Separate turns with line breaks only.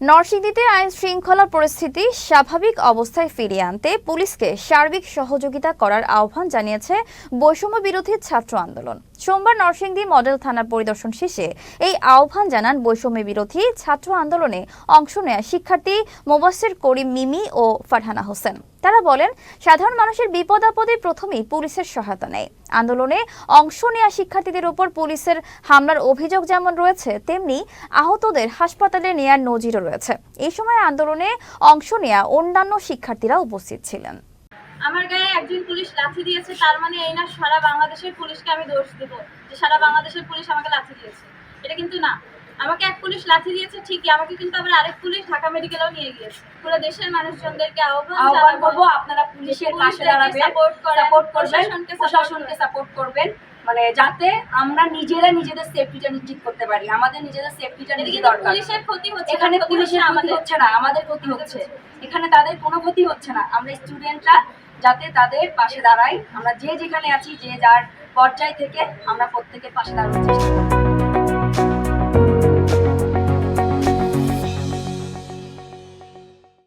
নরসিংদীতে আইন শৃঙ্খলা পরিস্থিতি স্বাভাবিক অবস্থায় ফিরিয়ে আনতে পুলিশকে সার্বিক সহযোগিতা করার আহ্বান জানিয়েছে বৈষম্য বিরোধী ছাত্র আন্দোলন। সোমবার নরসিংদী মডেল থানার পরিদর্শন শেষে এই আহ্বান জানান বৈষম্য বিরোধী ছাত্র আন্দোলনে অংশ নেয়া শিক্ষার্থী মোবাসের করিম মিমি ও ফারহানা হোসেন। তারা বলেন, সাধারণ মানুষের বিপদ আপদে প্রথমেই পুলিশের সহায়তা নেয়। আন্দোলনে অংশ নেওয়া শিক্ষার্থীদের উপর পুলিশের হামলার অভিযোগ যেমন রয়েছে, তেমনি আহতদের হাসপাতালে নেয়ার নজিরও রয়েছে। এই সময় আন্দোলনে অংশ নেওয়া অন্যান্য শিক্ষার্থীরা উপস্থিত ছিলেন।
আমার গায়ে একজন পুলিশ লাথি দিয়েছে, তার মানে এই না সারা বাংলাদেশের পুলিশকে আমি দোষ দেব, যে সারা বাংলাদেশের পুলিশ আমাকে লাথি দিয়েছে। এটা কিন্তু না। আমাকে এক পুলিশ লাথি দিয়েছে ঠিকই। আমাকে কিন্তু আবার আরেক পুলিশ ঢাকা মেডিকেলেও নিয়ে গিয়েছে। পুরো দেশের মানুষজনদেরকে আহ্বান
করব আপনারা পুলিশের পাশে দাঁড়াবেন সাপোর্ট করবেন
প্রশাসনকে।
সাপোর্ট করবেন মানে যাতে আমরা নিজেরা নিজেদের সেফটিটা নিশ্চিত করতে পারি। আমাদের নিজেদের সেফটিটা নিজে দরকার।
পুলিশের ক্ষতি হচ্ছে
এখানে পুলিশের ক্ষতি হচ্ছে না আমাদের ক্ষতি হচ্ছে। এখানে তাদের কোনো ক্ষতি হচ্ছে না। আমরা স্টুডেন্টরা যাতে তাদের পাশে দাঁড়াই আমরা যে যেখানে আছি যে যার পর্যায় থেকে আমরা প্রত্যেকের পাশে দাঁড়ানোর চেষ্টা করি।